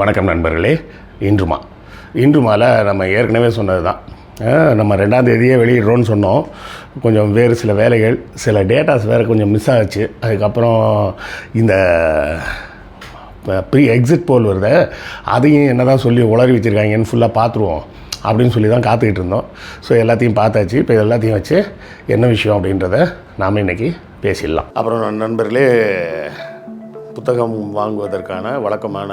வணக்கம் நண்பர்களே. இன்றுமா. இன்றுமால நம்ம ஏற்கனவே சொன்னது தான் நம்ம ரெண்டாம் தேதியே வெளியிடுறோன்னு சொன்னோம். கொஞ்சம் வேறு சில வேலைகள் சில டேட்டாஸ் வேறு கொஞ்சம் மிஸ் ஆச்சு. அதுக்கப்புறம் இந்த ப்ரீ எக்ஸிட் போல் வருது அதையும் என்ன தான் சொல்லி உளறி வச்சுருக்காங்கன்னு ஃபுல்லாக பார்த்துருவோம் அப்படின்னு சொல்லி தான் காத்துக்கிட்டு இருந்தோம். ஸோ எல்லாத்தையும் பார்த்தாச்சு. இப்போ எல்லாத்தையும் வச்சு என்ன விஷயம் அப்படின்றத நாம் இன்றைக்கி பேசிடலாம். அப்புறம் நண்பர்களே புத்தகம் வாங்குவதற்கான வழக்கமான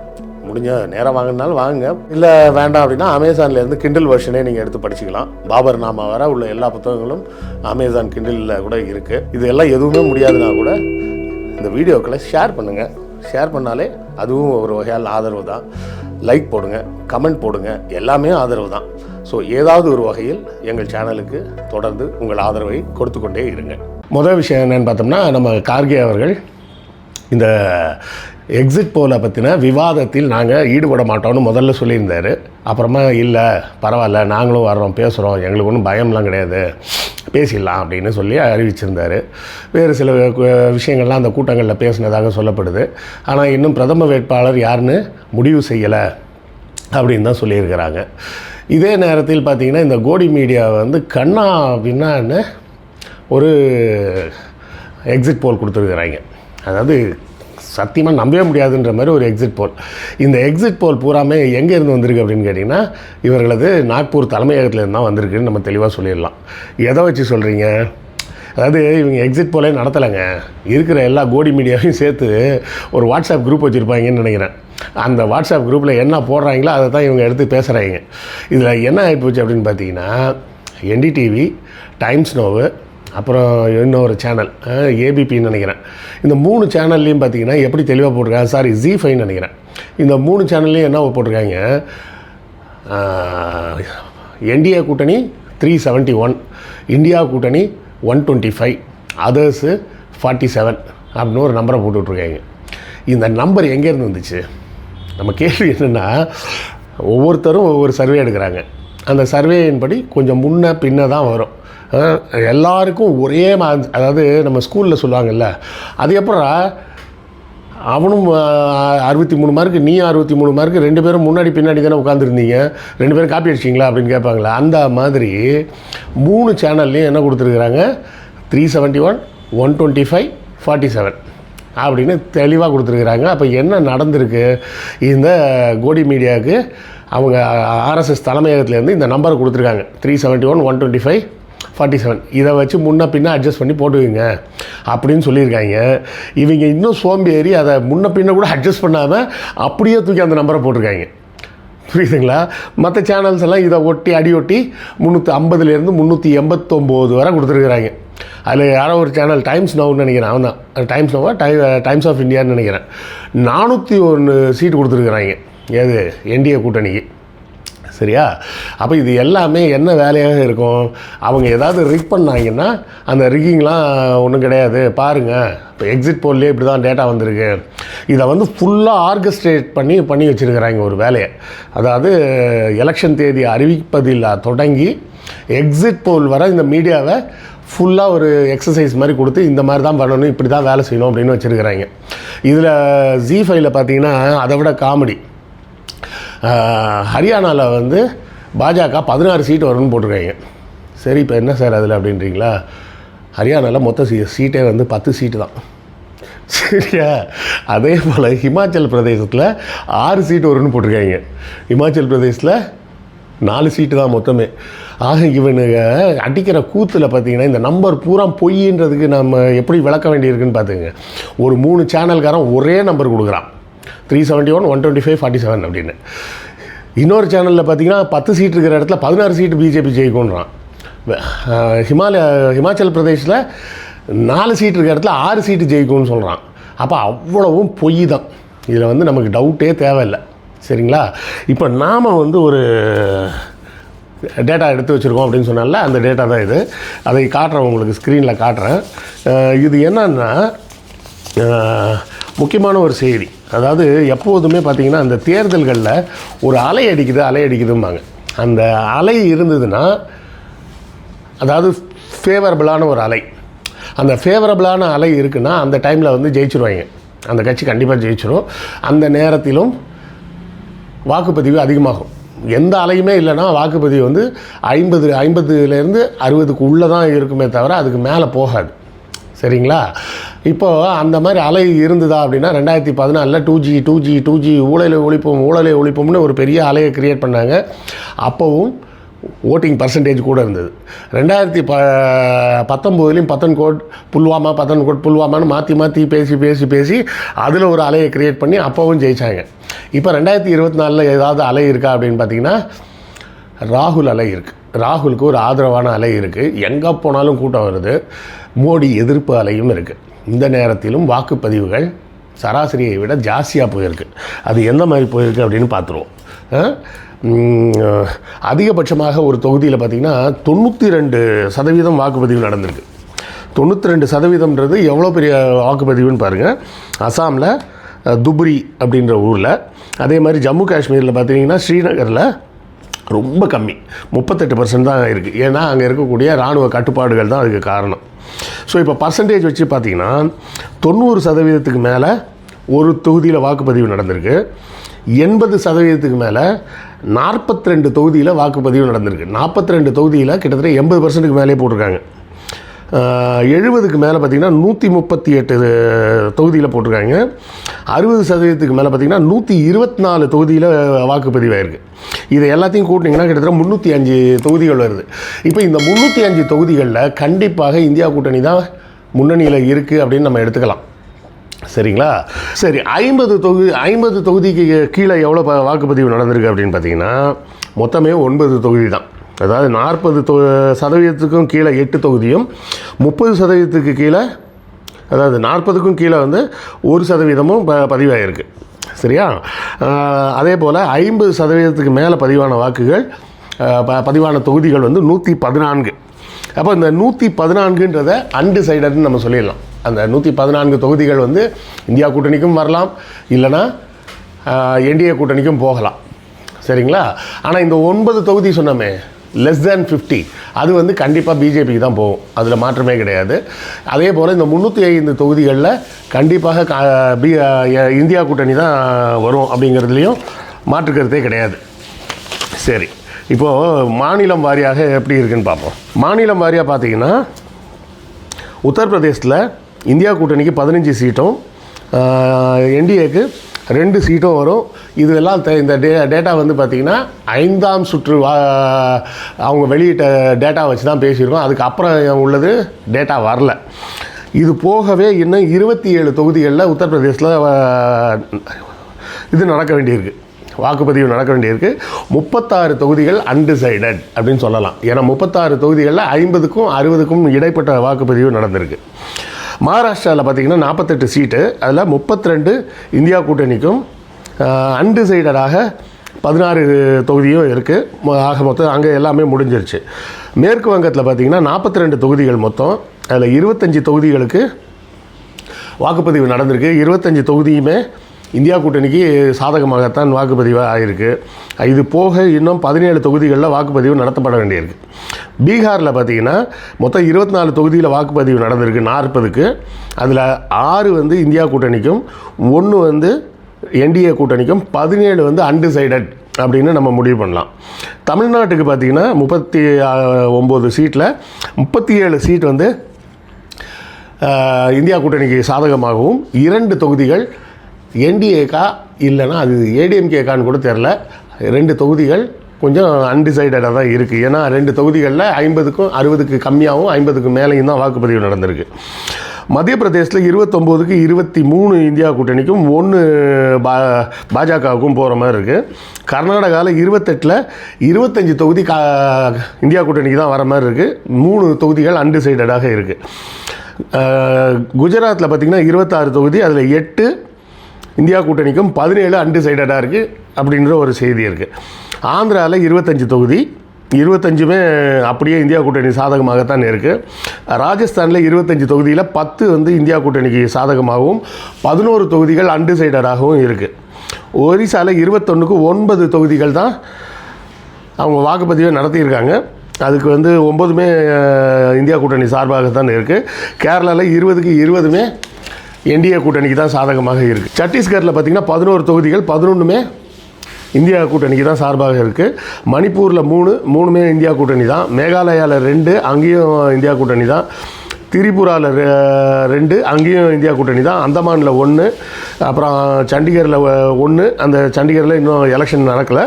முடிஞ்ச நேரம் வாங்கினாலும் வாங்குங்க. இல்லை வேண்டாம் அப்படின்னா அமேசான்லேருந்து கிண்டில் வெர்ஷனே நீங்கள் எடுத்து படிச்சுக்கலாம். பாபர் நாமா வர உள்ள எல்லா புத்தகங்களும் அமேசான் கிண்டிலில் கூட இருக்குது இது எல்லாம் எதுவுமே முடியாதுன்னா கூட இந்த வீடியோக்களை ஷேர் பண்ணுங்கள் ஷேர் பண்ணாலே அதுவும் ஒரு வகையால் ஆதரவு தான். லைக் போடுங்க கமெண்ட் போடுங்க. எல்லாமே ஆதரவு தான். ஸோ ஏதாவது ஒரு வகையில் எங்கள் சேனலுக்கு தொடர்ந்து உங்கள் ஆதரவை கொடுத்து கொண்டே இருங்க. முதல் விஷயம் என்னென்னு பார்த்தோம்னா நம்ம கார்கே அவர்கள் இந்த எக்ஸிட் போலை பற்றின விவாதத்தில் நாங்கள் ஈடுபட மாட்டோம்னு முதல்ல சொல்லியிருந்தார். அப்புறமா இல்லை பரவாயில்ல நாங்களும் வர்றோம் பேசுகிறோம் எங்களுக்கு ஒன்றும் பயம்லாம் கிடையாது. பேசிடலாம் அப்படின்னு சொல்லி அறிவிச்சிருந்தார். வேறு சில விஷயங்கள்லாம் அந்த கூட்டங்களில் பேசினதாக சொல்லப்படுது. ஆனால் இன்னும் பிரதம வேட்பாளர் யாருன்னு முடிவு செய்யலை அப்படின்னு தான் சொல்லியிருக்கிறாங்க. இதே நேரத்தில் பார்த்தீங்கன்னா இந்த கோடி மீடியா வந்து கண்ணா பின்னான்னு ஒரு எக்ஸிட் போல் கொடுத்துருக்குறாங்க. அதாவது சத்தியமாக நம்பவே முடியாதுன்ற மாதிரி ஒரு எக்ஸிட் போல் இந்த எக்ஸிட் போல் பூராமே எங்கே இருந்து வந்திருக்கு அப்படின்னு கேட்டிங்கன்னா இவர்களது நாக்பூர் தலைமையகத்துலேருந்து தான் வந்திருக்குன்னு நம்ம தெளிவாக சொல்லிடலாம். எதை வச்சு சொல்கிறீங்க அதாவது இவங்க எக்ஸிட் போலே நடத்தலைங்க. இருக்கிற எல்லா கோடி மீடியாவையும் சேர்த்து ஒரு வாட்ஸ்அப் குரூப் வச்சுருப்பாங்கன்னு நினைக்கிறேன். அந்த வாட்ஸ்அப் குரூப்பில் என்ன போடுறாங்களோ அதை தான் இவங்க எடுத்து பேசுகிறாங்க இதில் என்ன ஆகிப்போச்சு அப்படின்னு பார்த்தீங்கன்னா என்டிடிவி டைம்ஸ் நோவு அப்புறம் இன்னொரு சேனல் ஏபிபின்னு நினைக்கிறேன். இந்த மூணு சேனல்லையும் பார்த்தீங்கன்னா எப்படி தெளிவாக போட்டிருக்காங்க? சாரி ஜி ஃபைன்னு நினைக்கிறேன். இந்த மூணு சேனல்லையும் என்ன போட்டிருக்காங்க? என்டிஏ கூட்டணி த்ரீ செவன்ட்டி ஒன் இந்தியா கூட்டணி one twenty five others forty seven அப்படின்னு ஒரு நம்பரை போட்டுட்ருக்காங்க. இந்த நம்பர் எங்கேருந்து வந்துச்சு? நம்ம கேள்வி என்னென்னா ஒவ்வொருத்தரும் ஒவ்வொரு சர்வே எடுக்கிறாங்க. அந்த சர்வேயின்படி கொஞ்சம் முன்ன பின்ன தான் வரும். எல்லாருக்கும் ஒரே மா அதாவது நம்ம ஸ்கூலில் சொல்லுவாங்கல்ல அது அவனும் அறுபத்தி மூணு மார்க்கு நீ அறுபத்தி மூணு மார்க்கு ரெண்டு பேரும் முன்னாடி பின்னாடி தானே உட்காந்துருந்தீங்க ரெண்டு பேரும் காப்பி அடிச்சிங்களா அப்படின்னு கேட்பாங்களா? அந்த மாதிரி மூணு சேனல்லையும் என்ன கொடுத்துருக்குறாங்க? Three seventy one one twenty five forty seven அப்படின்னு தெளிவாக கொடுத்துருக்குறாங்க. அப்போ என்ன நடந்திருக்கு? இந்த கோடி மீடியாவுக்கு அவங்க ஆர்எஸ்எஸ் தலைமையகத்துலேருந்து இந்த நம்பரை கொடுத்துருக்காங்க. Three seventy one one twenty five forty seven இதை வச்சு முன்ன பின்ன அட்ஜஸ்ட் பண்ணி போட்டுக்குங்க. அப்படின்னு சொல்லியிருக்காங்க. இவங்க இன்னும் சோம்பேறி அதை முன்ன பின்ன கூட அட்ஜஸ்ட் பண்ணாமல் அப்படியே தூக்கி அந்த நம்பரை போட்டிருக்காங்க. புரியுதுங்களா? மற்ற சேனல்ஸ் எல்லாம் இதை ஒட்டி அடி ஒட்டி முந்நூற்றி ஐம்பதுலேருந்து முந்நூற்றி எண்பத்தொம்போது வரை கொடுத்துருக்குறாங்க. அதில் யாரோ ஒரு சேனல் டைம்ஸ் நவுன்னு நினைக்கிறேன் அவன் தான் டைம்ஸ் நவா டை டைம்ஸ் ஆஃப் இந்தியான்னு நினைக்கிறேன். நானூற்றி ஒன்று சீட்டு கொடுத்துருக்குறாங்க. எது? என்டிஏ கூட்டணிக்கு. சரியா? அப்போ இது எல்லாமே என்ன வேலையாக இருக்கும்? அவங்க ஏதாவது ரிக் பண்ணாங்கன்னா அந்த ரிக்கிங்லாம் ஒன்றும் கிடையாது. பாருங்கள் இப்போ எக்ஸிட் போல்லே இப்படி தான் டேட்டா வந்திருக்கு. இதை வந்து ஃபுல்லாக ஆர்கஸ்ட்ரேட் பண்ணி பண்ணி வச்சுருக்கிறாங்க ஒரு வேலையை. அதாவது எலெக்ஷன் தேதி அறிவிப்பதில் தொடங்கி எக்ஸிட் போல் வர இந்த மீடியாவை ஃபுல்லாக ஒரு எக்ஸசைஸ் மாதிரி கொடுத்து இந்த மாதிரி தான் பண்ணணும் இப்படி தான் வேலை செய்யணும் அப்படின்னு வச்சுருக்கிறாங்க. இதில் ஜி ஃபைவ்ல பார்த்தீங்கன்னா அதை விட காமெடி ஹரியானாவில் வந்து பாஜக பதினாறு சீட்டு வரும்னு போட்டிருக்காங்க. சரி இப்போ என்ன சார் அதில் அப்படின்றீங்களா? ஹரியானாவில் மொத்த சீ சீட்டே வந்து பத்து சீட்டு தான். சரியா? அதே போல் ஹிமாச்சல் பிரதேசத்தில் ஆறு சீட்டு வரும்னு போட்டிருக்காங்க. ஹிமாச்சல் பிரதேசத்தில் நாலு சீட்டு தான் மொத்தமே. ஆக இவனுங்க அடிக்கிற கூத்தில் பார்த்தீங்கன்னா இந்த நம்பர் பூரா பொய்ன்றதுக்கு நம்ம எப்படி விளக்க வேண்டியிருக்குன்னு பார்த்துங்க ஒரு மூணு சேனல்காரன் ஒரே நம்பர் கொடுக்குறான். Three seventy one one twenty five forty seven அப்படின்னு. இன்னொரு சேனலில் பார்த்தீங்கன்னா பத்து சீட் இருக்கிற இடத்துல பதினாறு சீட்டு பிஜேபி ஜெயிக்கும்ன்றான். ஹிமாலய ஹிமாச்சல் பிரதேஷில் நாலு சீட் இருக்கிற இடத்துல ஆறு சீட்டு ஜெயிக்கும்னு சொல்கிறான் அப்போ அவ்வளவும் பொய் தான். இதில் வந்து நமக்கு டவுட்டே தேவையில்லை. சரிங்களா? இப்போ நாம் வந்து ஒரு டேட்டா எடுத்து வச்சுருக்கோம் அப்படின்னு சொன்னால அந்த டேட்டா தான் இது. அதை காட்டுறேன் உங்களுக்கு ஸ்க்ரீனில் காட்டுறேன். இது என்னன்னா முக்கியமான ஒரு செய்தி. அதாவது எப்போதுமே பார்த்தீங்கன்னா அந்த தேர்தல்களில் ஒரு அலை அடிக்குது அலை அடிக்குதும்பாங்க. அந்த அலை இருந்ததுன்னா அதாவது ஃபேவரபிளான ஒரு அலை. அந்த ஃபேவரபிளான அலை இருக்குன்னா அந்த டைமில் வந்து ஜெயிச்சிருவாங்க. அந்த கட்சி கண்டிப்பாக ஜெயிச்சிடும் அந்த நேரத்திலும் வாக்குப்பதிவு அதிகமாகும். எந்த அலையுமே இல்லைன்னா வாக்குப்பதிவு வந்து ஐம்பது ஐம்பதுலேருந்து அறுபதுக்கு உள்ளே தான் இருக்குமே தவிர அதுக்கு மேலே போகாது. சரிங்களா? இப்போது அந்த மாதிரி அலை இருந்ததா அப்படின்னா ரெண்டாயிரத்தி பதினாலில் two G two G two G ஊழலை ஒழிப்போம் ஊழலை ஒழிப்போம்னு ஒரு பெரிய அலையை கிரியேட் பண்ணாங்க. அப்போவும் ஓட்டிங் பர்சன்டேஜ் கூட இருந்தது. ரெண்டாயிரத்தி ப பத்தொம்போதுலேயும் பத்தன்கோட் புல்வாமா பத்தன்கோட் புல்வாமான்னு மாற்றி மாற்றி பேசி பேசி பேசி அதில் ஒரு அலையை கிரியேட் பண்ணி அப்போவும் ஜெயிச்சாங்க. இப்போ ரெண்டாயிரத்தி இருபத்தி நாலில் ஏதாவது அலை இருக்கா அப்படின்னு பார்த்தீங்கன்னா ராகுல் அலை இருக்குது ராகுலுக்கு ஒரு ஆதரவான அலை இருக்குது எங்கே போனாலும் கூட்டம் வருது. மோடி எதிர்ப்பு அலையும் இருக்குது இந்த நேரத்திலும் வாக்குப்பதிவுகள் சராசரியை விட ஜாஸ்தியாக போயிருக்கு. அது எந்த மாதிரி போயிருக்கு அப்படின்னு பார்த்துருவோம். அதிகபட்சமாக ஒரு தொகுதியில் பார்த்திங்கன்னா தொண்ணூற்றி ரெண்டு சதவீதம் வாக்குப்பதிவு நடந்திருக்கு. தொண்ணூற்றி ரெண்டு சதவீதம்ன்றது எவ்வளோ பெரிய வாக்குப்பதிவுன்னு பாருங்கள் அசாமில் துப்ரி அப்படின்ற ஊரில். அதே மாதிரி ஜம்மு காஷ்மீரில் பார்த்தீங்கன்னா ஸ்ரீநகரில் ரொம்ப கம்மி. முப்பத்தெட்டு பர்சன்ட் தான் இருக்குது ஏன்னா அங்கே இருக்கக்கூடிய இராணுவ கட்டுப்பாடுகள் தான் அதுக்கு காரணம். ஸோ இப்போ பர்சன்டேஜ் வச்சு பார்த்தீங்கன்னா தொண்ணூறு சதவீதத்துக்கு மேலே ஒரு தொகுதியில் வாக்குப்பதிவு நடந்திருக்கு. எண்பது சதவீதத்துக்கு மேலே நாற்பத்தி ரெண்டு தொகுதியில் வாக்குப்பதிவு நடந்திருக்கு. நாற்பத்தி ரெண்டு தொகுதியில் கிட்டத்தட்ட எண்பது பர்சன்ட்டுக்கு மேலே போட்டிருக்காங்க. எழுபதுக்கு மேலே பார்த்தீங்கன்னா நூற்றி முப்பத்தி எட்டு தொகுதியில் போட்டிருக்காங்க. அறுபது சதவீதத்துக்கு மேலே பார்த்தீங்கன்னா நூற்றி இருபத்தி நாலு தொகுதியில் வாக்குப்பதிவாயிருக்கு. இதை எல்லாத்தையும் கூட்டினீங்கன்னா கிட்டத்தட்ட முந்நூற்றி அஞ்சு தொகுதிகள் வருது. இப்போ இந்த முந்நூற்றி அஞ்சு தொகுதிகளில் கண்டிப்பாக இந்தியா கூட்டணி தான் முன்னணியில் இருக்குது அப்படின்னு நம்ம எடுத்துக்கலாம். சரிங்களா? சரி ஐம்பது தொகுதி ஐம்பது தொகுதிக்கு கீழே எவ்வளோ ப- வாக்குப்பதிவு நடந்திருக்கு அப்படின்னு பார்த்தீங்கன்னா மொத்தமே ஒன்பது தொகுதி தான். அதாவது நாற்பது தொ சதவீதத்துக்கும் கீழே எட்டு தொகுதியும் முப்பது சதவீதத்துக்கு கீழே அதாவது நாற்பதுக்கும் கீழே வந்து ஒரு சதவீதமும் ப பதிவாயிருக்கு. சரியா? அதே போல் ஐம்பது சதவீதத்துக்கு மேலே பதிவான வாக்குகள் ப பதிவான தொகுதிகள் வந்து நூற்றி பதினான்கு. அப்போ இந்த நூற்றி பதினான்குன்றதை அன்டிசைடட்னு நம்ம சொல்லிடலாம். அந்த நூற்றி பதினான்கு தொகுதிகள் வந்து இந்தியா கூட்டணிக்கும் வரலாம் இல்லைன்னா என்டிஏ கூட்டணிக்கும் போகலாம். சரிங்களா? ஆனால் இந்த ஒன்பது தொகுதி சொன்னோமே லெஸ் தேன் ஃபிஃப்டி அது வந்து கண்டிப்பாக பிஜேபிக்கு தான் போகும். அதில் மாற்றமே கிடையாது. அதே போல் இந்த முந்நூற்றி ஐந்து தொகுதிகளில் கண்டிப்பாக கா பி இந்தியா கூட்டணி தான் வரும் அப்படிங்கிறதுலையும் மாற்றுக்கிறதே கிடையாது. சரி. இப்போது மாநிலம் வாரியாக எப்படி இருக்குன்னு பார்ப்போம். மாநிலம் வாரியாக பார்த்தீங்கன்னா உத்தரப்பிரதேசத்தில் இந்தியா கூட்டணிக்கு பதினஞ்சு சீட்டும் என்டிஏக்கு ரெண்டு சீட்டும் வரும். இதெல்லாம் த- இந்த டே டேட்டா வந்து பார்த்திங்கன்னா ஐந்தாம் சுற்று வா அவங்க வெளியிட்ட டேட்டா வச்சு தான் பேசியிருக்கோம். அதுக்கப்புறம் உள்ளது டேட்டா வரல. இது போகவே இன்னும் இருபத்தி ஏழு தொகுதிகளில் உத்தரப்பிரதேசத்தில் இது நடக்க வேண்டியிருக்கு. வாக்குப்பதிவு நடக்க வேண்டியிருக்கு. முப்பத்தாறு தொகுதிகள் அன்டிசைடட் அப்படின்னு சொல்லலாம். ஏன்னா முப்பத்தாறு தொகுதிகளில் ஐம்பதுக்கும் அறுபதுக்கும் இடைப்பட்ட வாக்குப்பதிவு நடந்திருக்கு. மகாராஷ்டிராவில் பார்த்தீங்கன்னா நாற்பத்தெட்டு சீட்டு அதில் முப்பத்தி ரெண்டு இந்தியா கூட்டணிக்கும் அன்டிசைடடாக பதினாறு தொகுதியும் இருக்குது ஆக மொத்தம் அங்கே எல்லாமே முடிஞ்சிருச்சு. மேற்கு வங்கத்தில் பார்த்திங்கன்னா நாற்பத்தி ரெண்டு தொகுதிகள் மொத்தம். அதில் இருபத்தஞ்சி தொகுதிகளுக்கு வாக்குப்பதிவு நடந்திருக்கு. இருபத்தஞ்சி தொகுதியுமே இந்தியா கூட்டணிக்கு சாதகமாகத்தான் வாக்குப்பதிவு ஆகியிருக்கு இது போக இன்னும் பதினேழு தொகுதிகளில் வாக்குப்பதிவு நடத்தப்பட வேண்டியிருக்கு. பீகாரில் பார்த்தீங்கன்னா மொத்தம் இருபத்தி நாலு தொகுதியில் வாக்குப்பதிவு நடந்திருக்கு நாற்பதுக்கு. அதில் ஆறு வந்து இந்தியா கூட்டணிக்கும் ஒன்று வந்து என்டிஏ கூட்டணிக்கும் பதினேழு வந்து அன்டிசைடட் அப்படின்னு நம்ம முடிவு பண்ணலாம். தமிழ்நாட்டுக்கு பார்த்தீங்கன்னா முப்பத்தி ஒம்பது சீட்டில் முப்பத்தி ஏழு சீட் வந்து இந்தியா கூட்டணிக்கு சாதகமாகவும் இரண்டு தொகுதிகள் என்டிஏக்கா இல்லைன்னா அது ஏடிஎம்கேக்கான்னு கூட தெரில ரெண்டு தொகுதிகள் கொஞ்சம் அன்டிசைடடாக தான் இருக்குது ஏன்னா ரெண்டு தொகுதிகளில் ஐம்பதுக்கும் அறுபதுக்கு கம்மியாகவும் ஐம்பதுக்கு மேலேயும் தான் வாக்குப்பதிவு நடந்திருக்கு. மத்திய பிரதேசத்தில் இருபத்தொம்போதுக்கு இருபத்தி மூணு இந்தியா கூட்டணிக்கும் ஒன்று பா பாஜகவுக்கும் போகிற மாதிரி இருக்குது கர்நாடகாவில் இருபத்தெட்டில் இருபத்தஞ்சி தொகுதி கா இந்தியா கூட்டணிக்கு தான் வர மாதிரி இருக்குது மூணு தொகுதிகள் அன்டிசைடடாக இருக்குது குஜராத்தில் பார்த்திங்கன்னா இருபத்தாறு தொகுதி அதில் எட்டு இந்தியா கூட்டணிக்கும் பதினேழு அன்டிசைடடாக இருக்குது அப்படின்ற ஒரு செய்தி இருக்குது ஆந்திராவில் இருபத்தஞ்சி தொகுதி இருபத்தஞ்சுமே அப்படியே இந்தியா கூட்டணி சாதகமாகத்தான் இருக்குது ராஜஸ்தானில் இருபத்தஞ்சி தொகுதியில் பத்து வந்து இந்தியா கூட்டணிக்கு சாதகமாகவும் பதினோரு தொகுதிகள் அன்டிசைடடாகவும் இருக்குது ஒரிசாவில் இருபத்தொன்றுக்கு ஒன்பது தொகுதிகள் தான் அவங்க வாக்குப்பதிவை நடத்தியிருக்காங்க. அதுக்கு வந்து ஒம்பதுமே இந்தியா கூட்டணி சார்பாகத்தான் இருக்குது கேரளாவில் இருபதுக்கு இருபதுமே என்டிஏ கூட்டணிக்கு தான் சாதகமாக இருக்குது சத்தீஸ்கரில் பார்த்திங்கன்னா பதினோரு தொகுதிகள் பதினொன்றுமே இந்தியா கூட்டணிக்கு தான் சார்பாக இருக்குது மணிப்பூரில் மூணு மூணுமே இந்தியா கூட்டணி தான். மேகாலயாவில் ரெண்டு அங்கேயும் இந்தியா கூட்டணி தான். திரிபுராவில் ரெண்டு அங்கேயும் இந்தியா கூட்டணி தான். அந்தமானில் ஒன்று அப்புறம் சண்டிகரில் ஒன்று அந்த சண்டிகரில் இன்னும் எலெக்ஷன் நடக்கலை.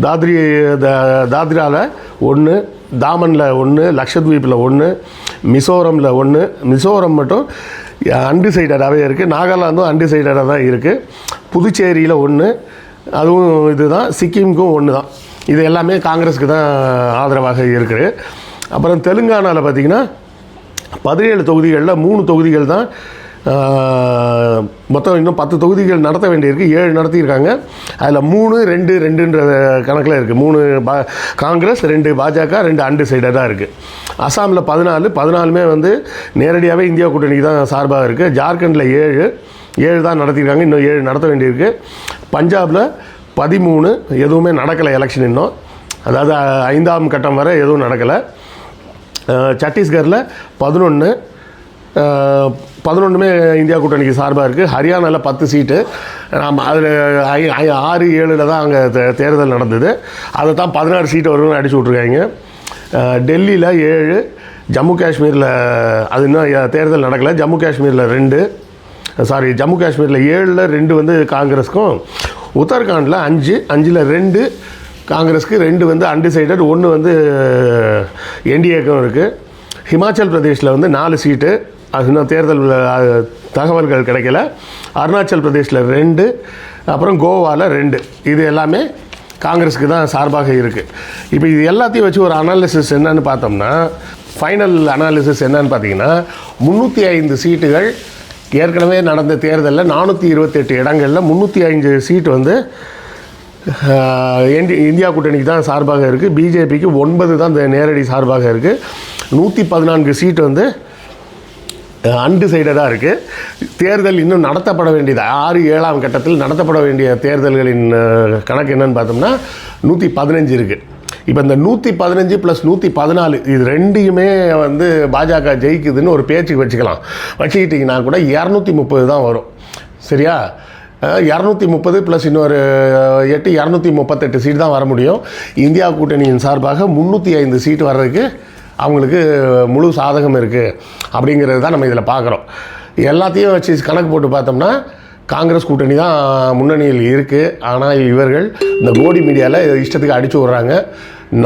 தாத்ரி த- தாத்ராவில் ஒன்று தாமனில் ஒன்று லக்ஷத்வீப்பில் ஒன்று மிசோரமில் ஒன்று மிசோரம் மட்டும் அன்டிசைடடாகவே இருக்குது நாகாலாந்தும் அன்டிசைடடாக தான் இருக்குது புதுச்சேரியில் ஒன்று அதுவும் இதுதான். சிக்கிமுக்கும் ஒன்று தான் இது எல்லாமே காங்கிரஸுக்கு தான் ஆதரவாக இருக்குது. அப்புறம் தெலுங்கானாவில் பார்த்திங்கன்னா பதினேழு தொகுதிகளில் மூணு தொகுதிகள் தான் மொத்தம் இன்னும் பத்து தொகுதிகள் நடத்த வேண்டியிருக்கு. ஏழு நடத்தியிருக்காங்க. அதில் மூணு ரெண்டு ரெண்டுன்ற கணக்கில் இருக்குது மூணு பா காங்கிரஸ் ரெண்டு பாஜக ரெண்டு அண்டு சைடாக தான் இருக்குது அசாமில் பதினாலு பதினாலுமே வந்து நேரடியாகவே இந்தியா கூட்டணிக்கு தான் சார்பாக இருக்குது ஜார்க்கண்டில் ஏழு ஏழு தான் நடத்தியிருக்காங்க. இன்னும் ஏழு நடத்த வேண்டியிருக்கு. பஞ்சாபில் பதிமூணு எதுவுமே நடக்கலை எலெக்ஷன் இன்னும். அதாவது ஐந்தாம் கட்டம் வரை எதுவும் நடக்கலை. சத்தீஸ்கரில் பதினொன்று பதினொன்றுமே இந்தியா கூட்டணிக்கு சார்பாக இருக்குது ஹரியானாவில் பத்து சீட்டு. நாம் அதில் ஐ ஆறு ஏழில் தான் அங்கே தேர்தல் நடந்தது. அதை தான் பதினாறு சீட்டு வரும்னு அடிச்சு விட்ருக்காங்க டெல்லியில் ஏழு ஜம்மு காஷ்மீரில் அது இன்னும் தேர்தல் நடக்கலை. ஜம்மு காஷ்மீரில் ரெண்டு சாரி ஜம்மு காஷ்மீரில் ஏழில் ரெண்டு வந்து காங்கிரஸுக்கும் உத்தரகாண்டில் அஞ்சு அஞ்சில் ரெண்டு காங்கிரஸ்க்கு ரெண்டு வந்து அன்டிசைடட் ஒன்று வந்து என்டிஏக்கும் இருக்குது ஹிமாச்சல் பிரதேஷில் வந்து நாலு சீட்டு. அது இன்னும் தேர்தல் தகவல்கள் கிடைக்கல. அருணாச்சல் பிரதேஷில் ரெண்டு அப்புறம் கோவாவில் ரெண்டு. இது எல்லாமே காங்கிரஸுக்கு தான் சார்பாக இருக்குது இப்போ இது எல்லாத்தையும் வச்சு ஒரு அனாலிசிஸ் என்னன்னு பார்த்தோம்னா ஃபைனல் அனாலிசிஸ் என்னன்னு பார்த்தீங்கன்னா முந்நூற்றி ஐந்து சீட்டுகள் ஏற்கனவே நடந்த தேர்தலில் நானூற்றி இருபத்தெட்டு இடங்களில் முந்நூற்றி ஐந்து சீட்டு வந்து இந்தியா கூட்டணிக்கு தான் சார்பாக இருக்குது பிஜேபிக்கு ஒன்பது தான் இந்த நேரடி சார்பாக இருக்குது நூற்றி பதினான்கு சீட்டு வந்து அன்டிசைடடாக இருக்குது தேர்தல் இன்னும் நடத்தப்பட வேண்டியது ஆறு ஏழாம் கட்டத்தில் நடத்தப்பட வேண்டிய தேர்தல்களின் கணக்கு என்னன்னு பார்த்தோம்னா நூற்றி பதினஞ்சு இருக்குது இப்போ இந்த நூற்றி பதினஞ்சு ப்ளஸ் நூற்றி பதினாலு இது ரெண்டையுமே வந்து பாஜக ஜெயிக்குதுன்னு ஒரு பேச்சுக்கு வச்சுக்கலாம். வச்சுக்கிட்டிங்கன்னா கூட இரநூத்தி முப்பது தான் வரும். சரியா? இரநூத்தி முப்பது ப்ளஸ் இன்னொரு எட்டு இரநூத்தி முப்பத்தெட்டு சீட் தான் வர முடியும். இந்தியா கூட்டணியின் சார்பாக முந்நூற்றி ஐந்து சீட் வர்றதுக்கு அவங்களுக்கு முழு சாதகம் இருக்குது அப்படிங்கிறது தான் நம்ம இதில் பார்க்குறோம் எல்லாத்தையும் வச்சு கணக்கு போட்டு பார்த்தோம்னா காங்கிரஸ் கூட்டணி தான் முன்னணியில் இருக்குது ஆனால் இவர்கள் இந்த கோடி மீடியாவில் இஷ்டத்துக்கு அடித்து விட்றாங்க.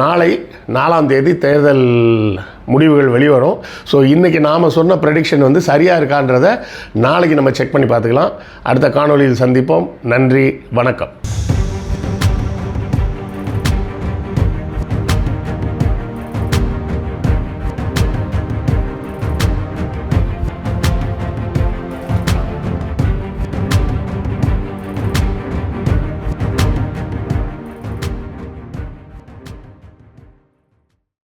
நாளை நாலாம் தேதி தேர்தல் முடிவுகள் வெளிவரும். ஸோ இன்றைக்கி நாம் சொன்ன ப்ரெடிக்ஷன் வந்து சரியாக இருக்கான்றத நாளைக்கு நம்ம செக் பண்ணி பார்த்துக்கலாம். அடுத்த காணொளியில் சந்திப்போம். நன்றி வணக்கம்.